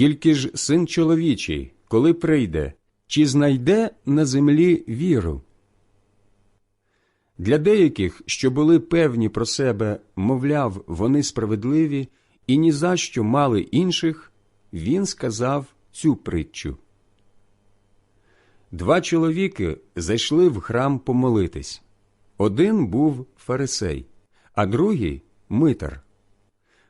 Тільки ж син чоловічий, коли прийде, чи знайде на землі віру? Для деяких, що були певні про себе, мовляв, вони справедливі і ні за що мали інших, він сказав цю притчу. Два чоловіки зайшли в храм помолитись. Один був фарисей, а другий митар.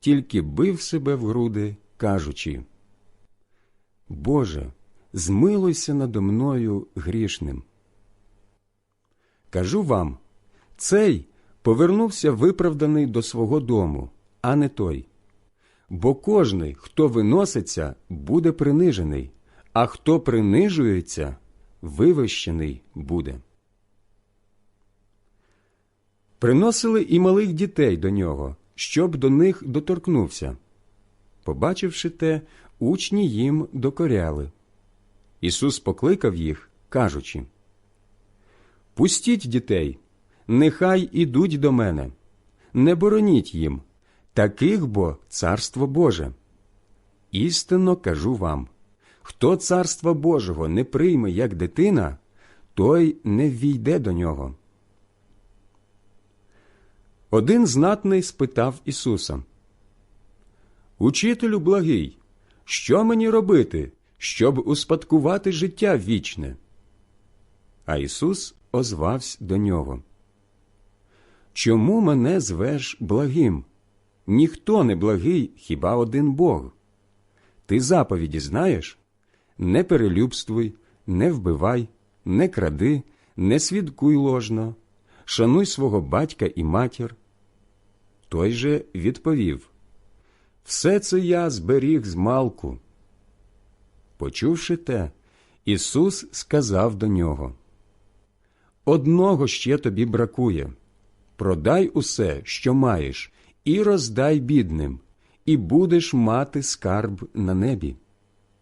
тільки бив себе в груди, кажучи Боже, змилуйся надо мною грішним. Кажу вам, цей повернувся виправданий до свого дому, а не той. Бо кожний, хто виноситься, буде принижений, а хто принижується, вивищений буде. Приносили і малих дітей до нього, щоб до них доторкнувся. Побачивши те, учні їм докоряли. Ісус покликав їх, кажучи Пустіть дітей, нехай ідуть до мене, не бороніть їм, таких бо царство Боже. Істинно кажу вам хто царства Божого не прийме як дитина, той не ввійде до нього. Один знатний спитав Ісуса Учителю благий, що мені робити, щоб успадкувати життя вічне? А Ісус озвався до нього. Чому мене звеш благим? Ніхто не благий, хіба один Бог. Ти заповіді знаєш? Не перелюбствуй, не вбивай, не кради, не свідкуй ложно, шануй свого батька і матір. Той же відповів Все це я зберіг з малку. Почувши те, Ісус сказав до нього Одного ще тобі бракує продай усе, що маєш, і роздай бідним, і будеш мати скарб на небі.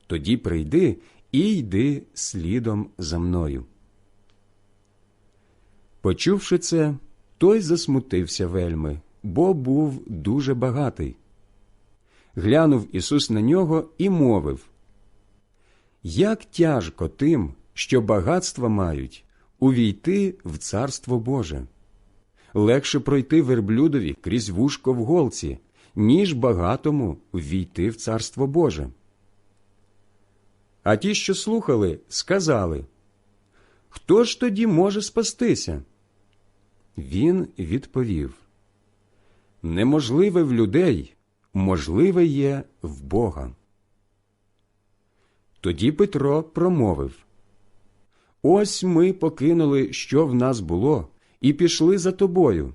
Тоді прийди і йди слідом за мною. Почувши це, той засмутився вельми, бо був дуже багатий. Глянув Ісус на нього і мовив Як тяжко тим, що багатства мають, увійти в Царство Боже. Легше пройти верблюдові крізь вушко в голці, ніж багатому ввійти в Царство Боже. А ті, що слухали, сказали Хто ж тоді може спастися? Він відповів Неможливе в людей, можливе є в Бога. Тоді Петро промовив Ось ми покинули, що в нас було, і пішли за тобою.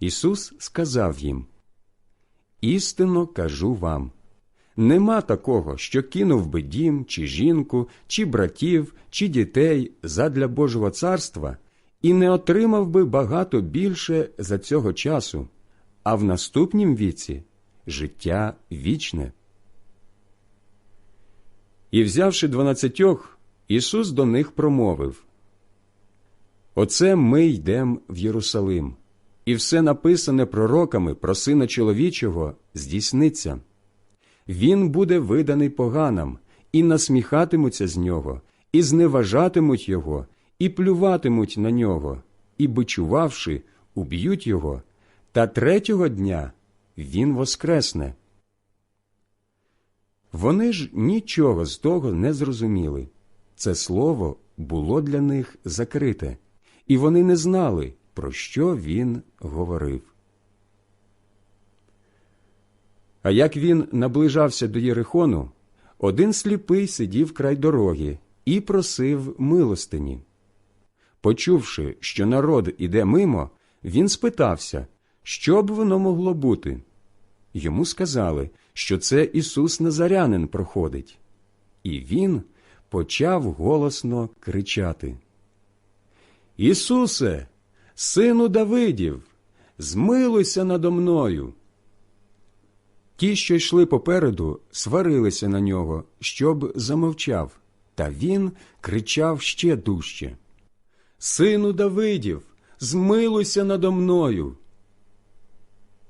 Ісус сказав їм Істинно кажу вам нема такого, що кинув би дім, чи жінку, чи братів, чи дітей задля Божого царства і не отримав би багато більше за цього часу, а в наступнім віці життя вічне. І, взявши дванадцятьох, Ісус до них промовив Оце ми йдем в Єрусалим, і все написане пророками про Сина чоловічого здійсниться. Він буде виданий поганам, і насміхатимуться з нього, і зневажатимуть його, і плюватимуть на нього, і, бичувавши, уб'ють його, та третього дня він воскресне. Вони ж нічого з того не зрозуміли. Це слово було для них закрите, і вони не знали, про що він говорив. А як він наближався до Єрихону, один сліпий сидів край дороги і просив милостині. Почувши, що народ іде мимо, він спитався, що б воно могло бути. Йому сказали, що це Ісус Назарянин проходить. І він почав голосно кричати: Ісусе, сину Давидів, змилуйся надо мною. Ті, що йшли попереду, сварилися на нього, щоб замовчав, та він кричав ще дужче. Сину Давидів, змилуйся надо мною.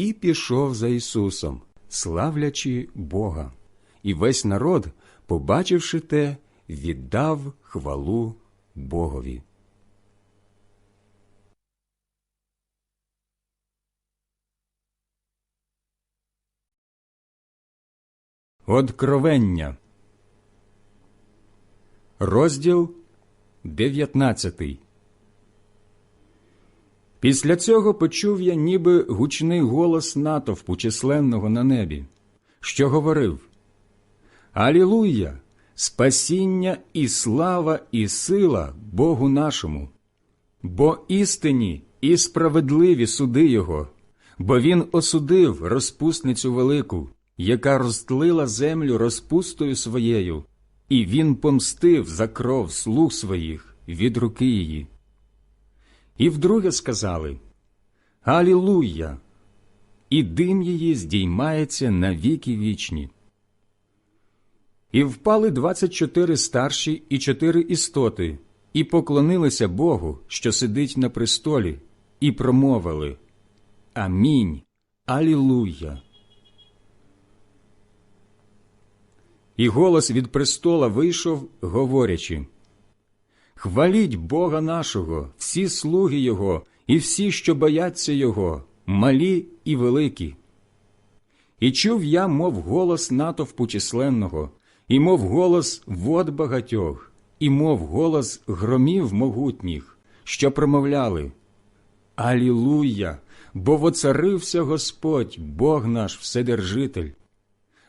і пішов за Ісусом, славлячи Бога. І весь народ, побачивши те, віддав хвалу Богові. Откровення. Розділ 19 Після цього почув я ніби гучний голос натовпу численного на небі, що говорив Алілуя! Спасіння і слава, і сила Богу нашому, бо істинні і справедливі суди Його, бо Він осудив розпусницю велику, яка розтлила землю розпустою своєю, і Він помстив за кров слуг своїх від руки її. І вдруге сказали Алілуя! І дим її здіймається на віки вічні. І впали двадцять чотири старші і чотири істоти, і поклонилися Богу, що сидить на престолі, і промовили Амінь. Алілуя. І голос від престола вийшов, говорячи Хваліть Бога нашого, всі слуги Його, і всі, що бояться Його, малі і великі. І чув я, мов голос натовпу численного, і мов голос вод багатьох, і мов голос громів могутніх, що промовляли Алілуя! Бо воцарився Господь, Бог наш Вседержитель.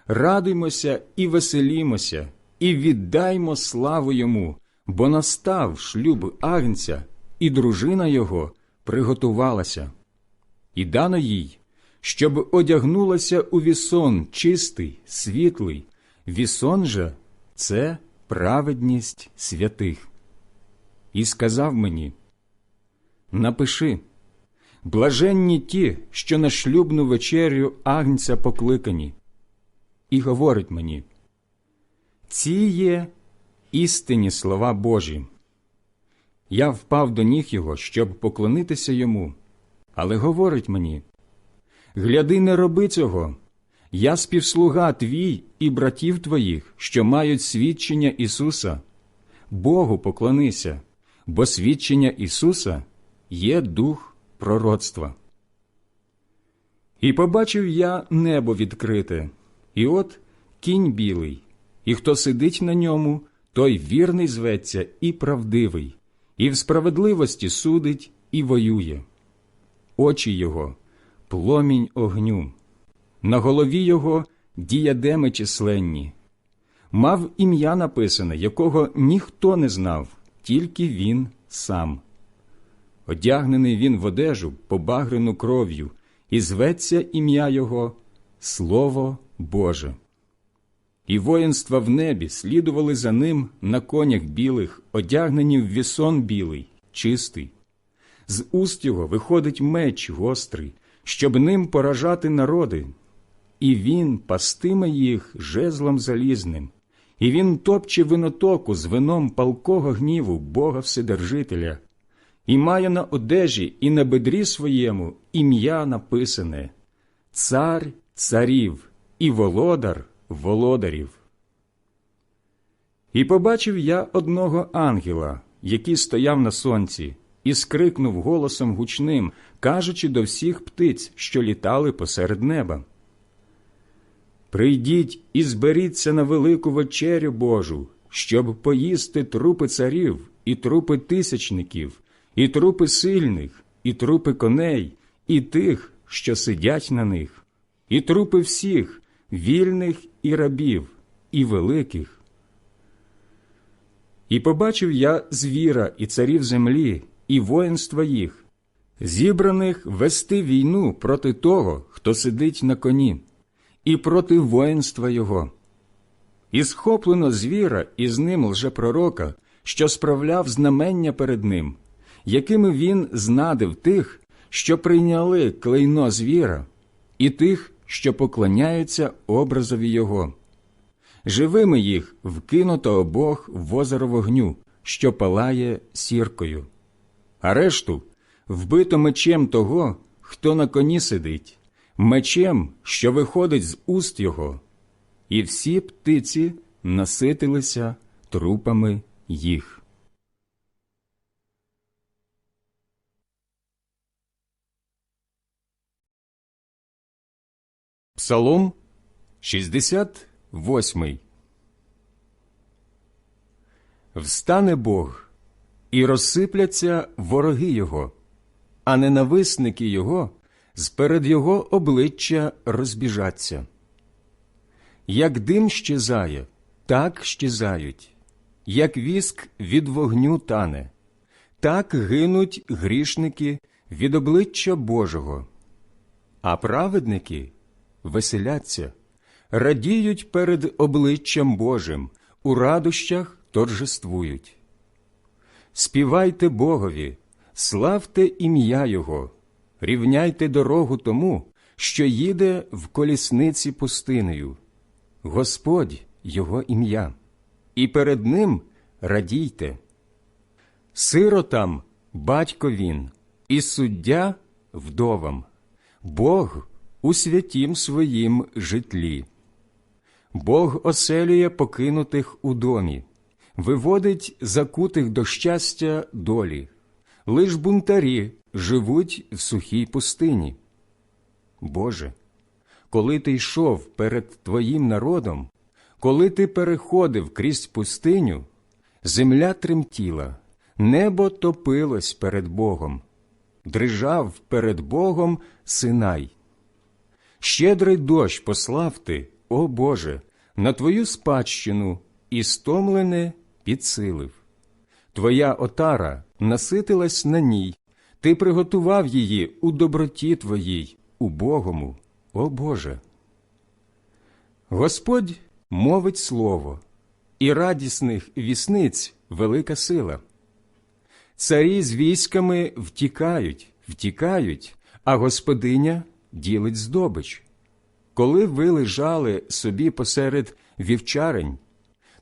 Радуймося і веселімося, і віддаймо славу йому, бо настав шлюб агнця, і дружина його приготувалася. І дано їй, щоб одягнулася у вісон чистий, світлий, вісон же це праведність святих. І сказав мені Напиши блаженні ті, що на шлюбну вечерю агнця покликані, і говорить мені ці є істинні слова Божі. Я впав до ніг його, щоб поклонитися йому, але говорить мені Гляди, не роби цього, Я співслуга твій і братів твоїх, що мають свідчення Ісуса. Богу поклонися, бо свідчення Ісуса є дух пророцтва. І побачив я небо відкрите, і от кінь білий, і хто сидить на ньому, той вірний зветься і правдивий, і в справедливості судить і воює. Очі його пломінь огню, на голові його діядеми численні. Мав ім'я написане, якого ніхто не знав, тільки він сам. Одягнений він в одежу, побагрену кров'ю, і зветься ім'я його Слово Боже. І воїнства в небі слідували за ним на конях білих, одягнені в вісон білий, чистий. З уст його виходить меч гострий, щоб ним поражати народи, і він пастиме їх жезлом залізним, і він топче винотоку з вином палкого гніву Бога Вседержителя, і має на одежі і на бедрі своєму ім'я написане Цар царів і володар володарів. І побачив я одного ангела, який стояв на сонці, і скрикнув голосом гучним, кажучи до всіх птиць, що літали посеред неба. Прийдіть і зберіться на велику вечерю Божу, щоб поїсти трупи царів, і трупи тисячників, і трупи сильних, і трупи коней, і тих, що сидять на них, і трупи всіх, вільних і рабів, і великих. І побачив я звіра і царів землі, і воїнства їх, зібраних вести війну проти того, хто сидить на коні, і проти воїнства його. І схоплено звіра і з ним лжепророка, що справляв знамення перед ним, якими він знадив тих, що прийняли клейно звіра, і тих, що поклоняються образові його. Живими їх вкинуто обох в озеро вогню, що палає сіркою, а решту вбито мечем того, хто на коні сидить, мечем, що виходить з уст його, і всі птиці наситилися трупами їх. Псалом 68 Встане Бог, і розсипляться вороги Його, а ненависники Його зперед Його обличчя розбіжаться. Як дим щезає, так щезають, як віск від вогню тане, так гинуть грішники від обличчя Божого, а праведники веселяться, радіють перед обличчям Божим, у радощах торжествують. Співайте Богові, славте ім'я Його, рівняйте дорогу тому, що їде в колісниці пустинею. Господь Його ім'я, і перед Ним радійте. Сиротам батько він, і суддя вдовам, Бог у святім своїм житлі. Бог оселює покинутих у домі, виводить закутих до щастя долі, лиш бунтарі живуть в сухій пустині. Боже, коли ти йшов перед Твоїм народом, коли ти переходив крізь пустиню, земля тремтіла, небо топилось перед Богом, дрижав перед Богом Синай. Щедрий дощ послав ти, о Боже, на Твою спадщину і стомлене підсилив. Твоя отара наситилась на ній, ти приготував її у доброті Твоїй, у Богому, о Боже. Господь мовить слово, і радісних вісниць велика сила. Царі з військами втікають, втікають, а господиня ділить здобич. Коли ви лежали собі посеред вівчарень,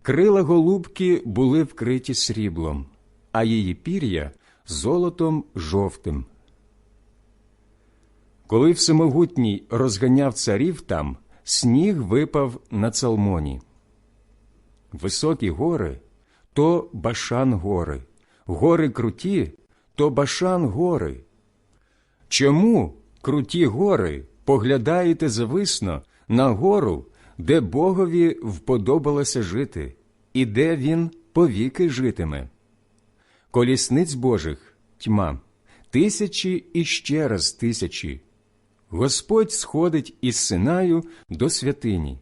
крила голубки були вкриті сріблом, а її пір'я золотом жовтим. Коли всемогутній розганяв царів там, сніг випав на Цалмоні. Високі гори то башан гори, гори круті то башан гори. Чому круті гори поглядаєте зависно на гору, де Богові вподобалося жити, і де він повіки житиме? Колісниць Божих тьма, тисячі і ще раз тисячі. Господь сходить із Синаю до святині.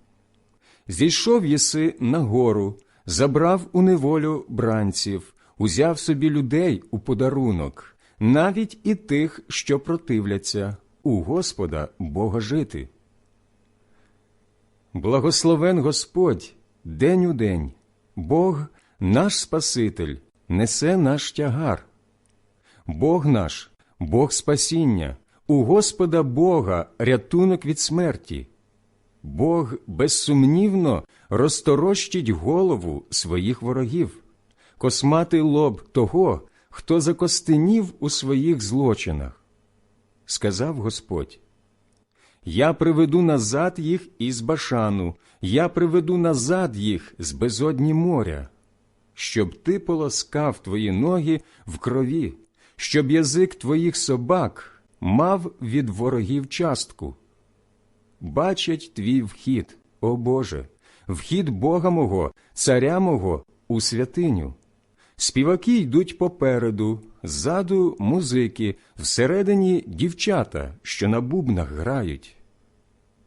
Зійшов єси на гору, забрав у неволю бранців, узяв собі людей у подарунок, навіть і тих, що противляться, у Господа Бога жити. Благословен Господь день у день, Бог наш Спаситель, несе наш тягар. Бог наш, Бог спасіння, у Господа Бога рятунок від смерті. Бог безсумнівно розторощить голову своїх ворогів, косматий лоб того, хто закостенів у своїх злочинах. Сказав Господь, Я приведу назад їх із Башану, я приведу назад їх з безодні моря, щоб ти полоскав твої ноги в крові, щоб язик твоїх собак мав від ворогів частку. Бачать твій вхід, о Боже, вхід Бога мого, царя мого у святиню. Співаки йдуть попереду, ззаду музики, всередині дівчата, що на бубнах грають.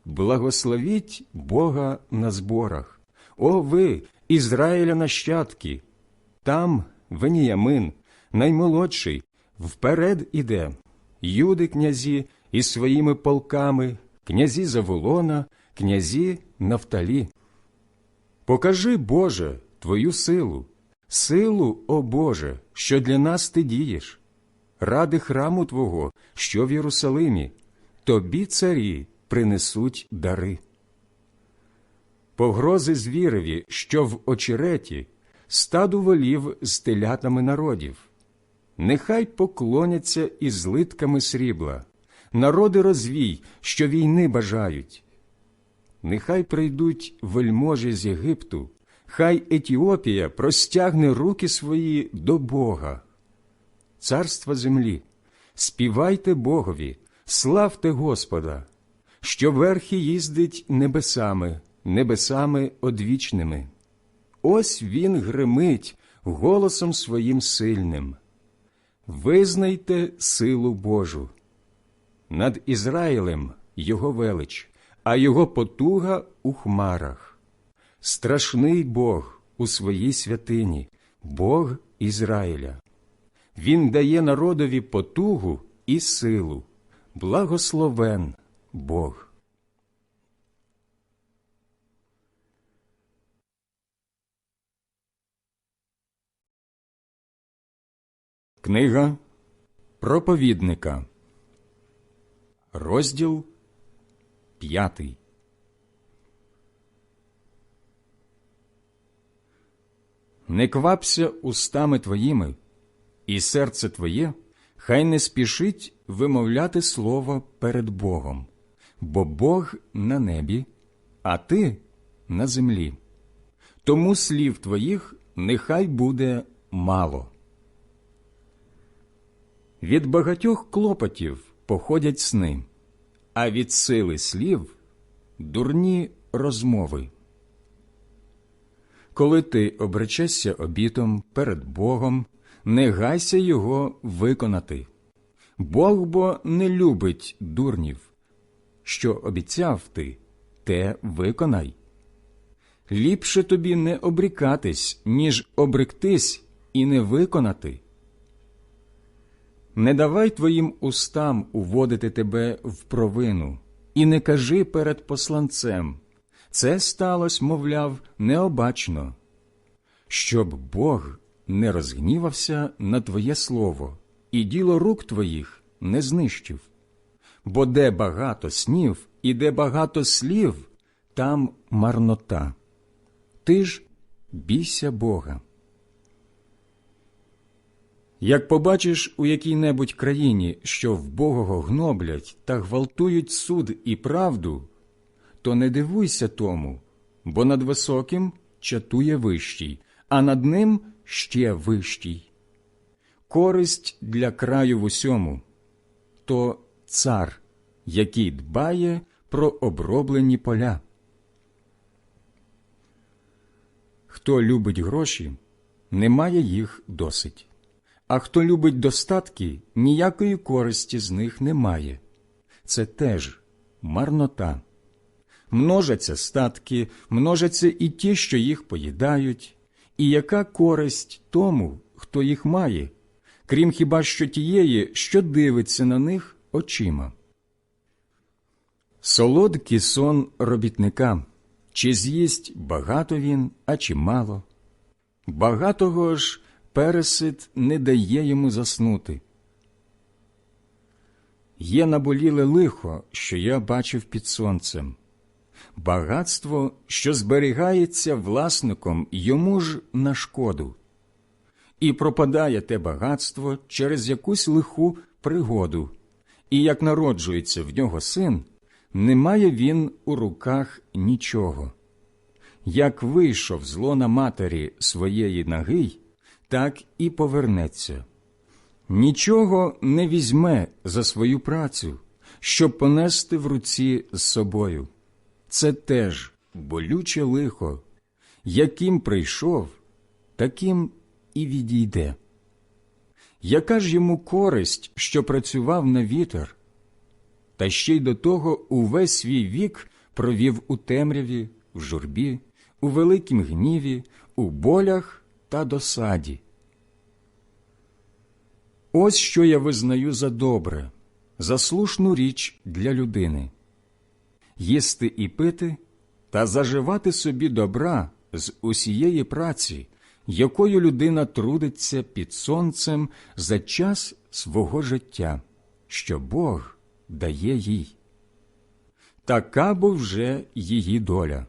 Благословіть Бога на зборах, о ви, Ізраїля нащадки. Там Веніямин, наймолодший, вперед іде, юди князі із своїми полками, князі Заволона, князі Нафталі. Покажи, Боже, Твою силу, силу, о Боже, що для нас ти дієш, ради храму Твого, що в Єрусалимі, тобі царі принесуть дари. Погрози звіреві, що в очереті, стаду волів з телятами народів. Нехай поклоняться із злитками срібла, народи розвій, що війни бажають. Нехай прийдуть вельможі з Єгипту, хай Етіопія простягне руки свої до Бога. Царства землі, співайте Богові, славте Господа, що верхи їздить небесами, небесами одвічними. Ось він гримить голосом своїм сильним. Визнайте силу Божу. Над Ізраїлем його велич, а його потуга у хмарах. Страшний Бог у своїй святині, Бог Ізраїля. Він дає народові потугу і силу. Благословен Бог. Книга проповідника, розділ п'ятий. Не квапся устами твоїми, і серце твоє хай не спішить вимовляти слово перед Богом, бо Бог на небі, а ти на землі. Тому слів твоїх нехай буде мало. Від багатьох клопотів походять сни, а від сили слів дурні розмови. Коли ти обречешся обітом перед Богом, не гайся його виконати. Бог бо не любить дурнів. Що обіцяв ти, те виконай. Ліпше тобі не обрікатись, ніж обректись і не виконати. Не давай твоїм устам уводити тебе в провину, і не кажи перед посланцем це сталося, мовляв, необачно, щоб Бог не розгнівався на твоє слово, і діло рук твоїх не знищив. Бо де багато снів і де багато слів, там марнота. Ти ж бійся Бога. Як побачиш у якій-небудь країні, що вбогого гноблять та гвалтують суд і правду, то не дивуйся тому, бо над високим чатує вищий, а над ним ще вищий. Користь для краю в усьому то цар, який дбає про оброблені поля. Хто любить гроші, не має їх досить, а хто любить достатки, ніякої користі з них немає. Це теж марнота. Множаться статки, множаться і ті, що їх поїдають, і яка користь тому, хто їх має, крім хіба що тієї, що дивиться на них очима. Солодкий сон робітника чи з'їсть багато він, а чи мало. Багатого ж пересид не дає йому заснути. Є наболіле лихо, що я бачив під сонцем, багатство, що зберігається власником йому ж на шкоду, і пропадає те багатство через якусь лиху пригоду, і як народжується в нього син, не має він у руках нічого. Як вийшов з лона матері своєї ноги, так і повернеться. Нічого не візьме за свою працю, щоб понести в руці з собою. Це теж болюче лихо, яким прийшов, таким і відійде. Яка ж йому користь, що працював на вітер, та ще й до того увесь свій вік провів у темряві, в журбі, у великім гніві, у болях та досаді. Ось що я визнаю за добре, за слушну річ для людини їсти і пити та заживати собі добра з усієї праці, якою людина трудиться під сонцем за час свого життя, що Бог дає їй. Така бо вже її доля.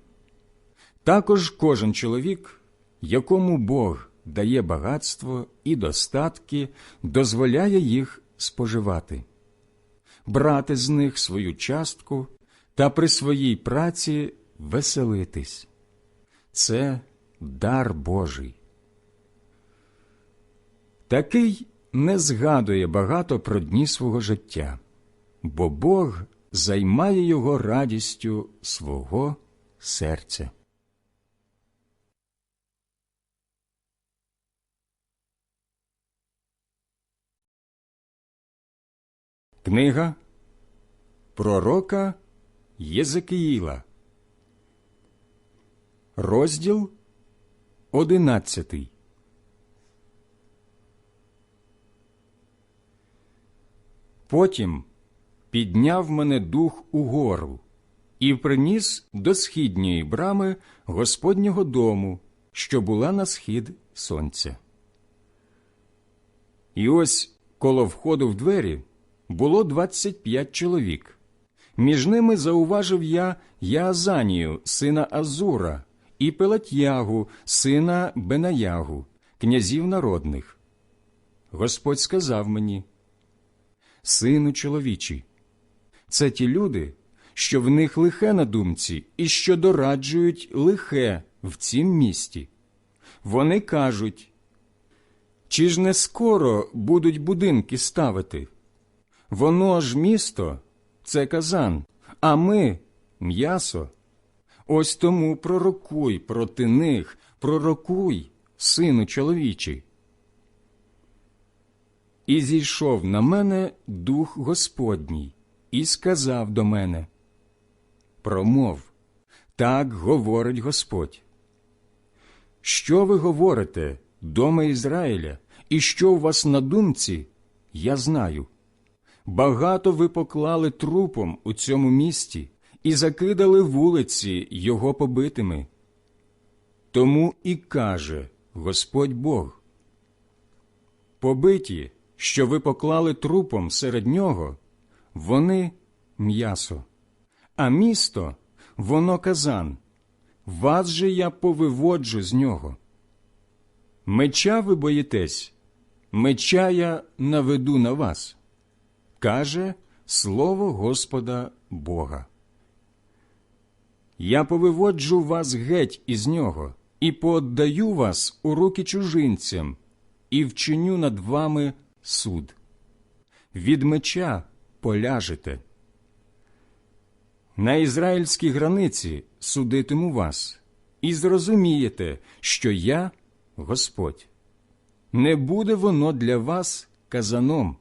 Також кожен чоловік, якому Бог дає багатство і достатки, дозволяє їх споживати, брати з них свою частку та при своїй праці веселитись. Це дар Божий. Такий не згадує багато про дні свого життя, бо Бог займає його радістю свого серця. Книга Пророка Єзекиїла, розділ одинадцятий. Потім підняв мене дух угору і приніс до східньої брами Господнього дому, що була на схід сонця. І ось коло входу в двері було двадцять п'ять чоловік. Між ними зауважив я Яазанію, сина Азура, і Пелатьягу, сина Бенаягу, князів народних. Господь сказав мені, Сину чоловічий, це ті люди, що в них лихе на думці і що дораджують лихе в цім місті. Вони кажуть, чи ж не скоро будуть будинки ставити? Воно ж місто це казан, а ми м'ясо. Ось тому пророкуй проти них, пророкуй, сину чоловічий. І зійшов на мене дух Господній, і сказав до мене Промов, так говорить Господь. Що ви говорите, доме Ізраїля, і що у вас на думці, я знаю. Багато ви поклали трупом у цьому місті і закидали вулиці його побитими. Тому і каже Господь Бог. Побиті, що ви поклали трупом серед нього, вони м'ясо, а місто воно казан. Вас же я повиводжу з нього. Меча ви боїтесь, меча я наведу на вас каже Слово Господа Бога. Я повиводжу вас геть із нього і пооддаю вас у руки чужинцям, і вчиню над вами суд. Від меча поляжете. На ізраїльській границі судитиму вас, і зрозумієте, що я Господь. Не буде воно для вас казаном,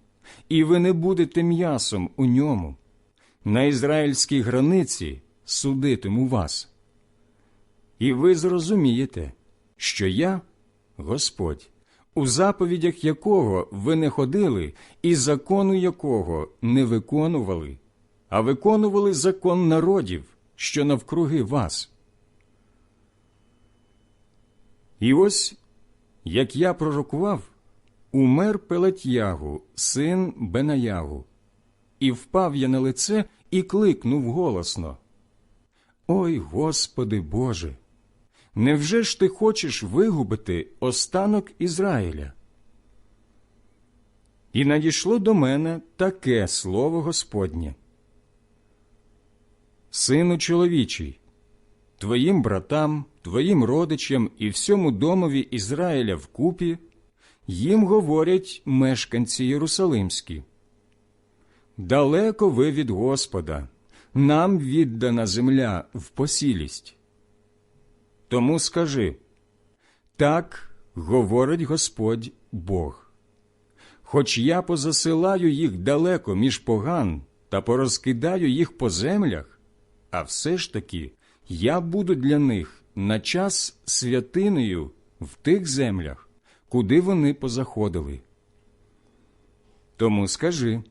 і ви не будете м'ясом у ньому. На ізраїльській границі судитиму вас. І ви зрозумієте, що я Господь, у заповідях якого ви не ходили, і закону якого не виконували, а виконували закон народів, що навкруги вас. І ось, як я пророкував, умер Пелетягу, син Бенаягу, і впав я на лице і кликнув голосно. Ой, Господи Боже! Невже ж ти хочеш вигубити останок Ізраїля? І надійшло до мене таке слово Господнє. Сину чоловічий, твоїм братам, твоїм родичам і всьому домові Ізраїля вкупі їм говорять мешканці Єрусалимські. Далеко ви від Господа, нам віддана земля в посілість. Тому скажи так говорить Господь Бог. Хоч я позасилаю їх далеко між поган та порозкидаю їх по землях, а все ж таки я буду для них на час святинею в тих землях, куди вони позаходили. Тому скажи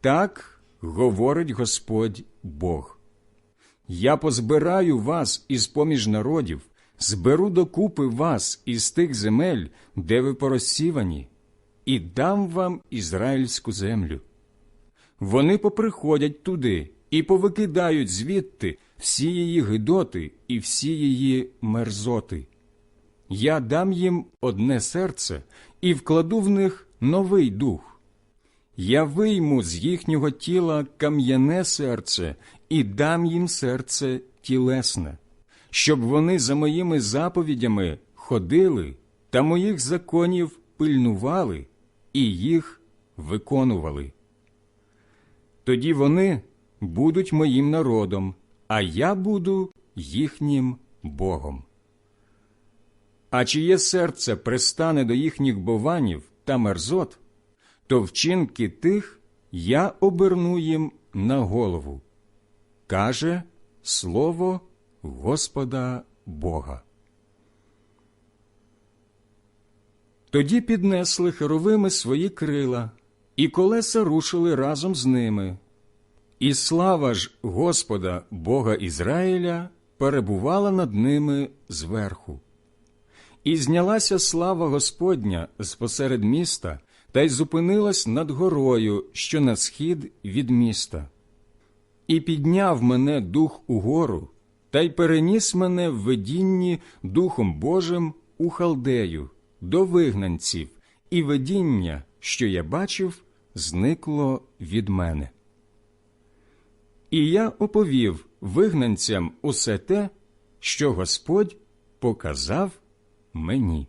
так говорить Господь Бог. Я позбираю вас із поміж народів, зберу докупи вас із тих земель, де ви порозсівані, і дам вам ізраїльську землю. Вони поприходять туди і повикидають звідти всі її гидоти і всі її мерзоти. Я дам їм одне серце і вкладу в них новий дух. Я вийму з їхнього тіла кам'яне серце і дам їм серце тілесне, щоб вони за моїми заповідями ходили та моїх законів пильнували і їх виконували. Тоді вони будуть моїм народом, а я буду їхнім Богом. А чиє серце пристане до їхніх бованів та мерзот, то вчинки тих я оберну їм на голову, каже слово Господа Бога. Тоді піднесли херовими свої крила, і колеса рушили разом з ними. І слава ж Господа Бога Ізраїля перебувала над ними зверху. І знялася слава Господня з посеред міста та й зупинилась над горою, що на схід від міста. І підняв мене дух угору, та й переніс мене в видінні Духом Божим у халдею, до вигнанців, і видіння, що я бачив, зникло від мене. І я оповів вигнанцям усе те, що Господь показав мені.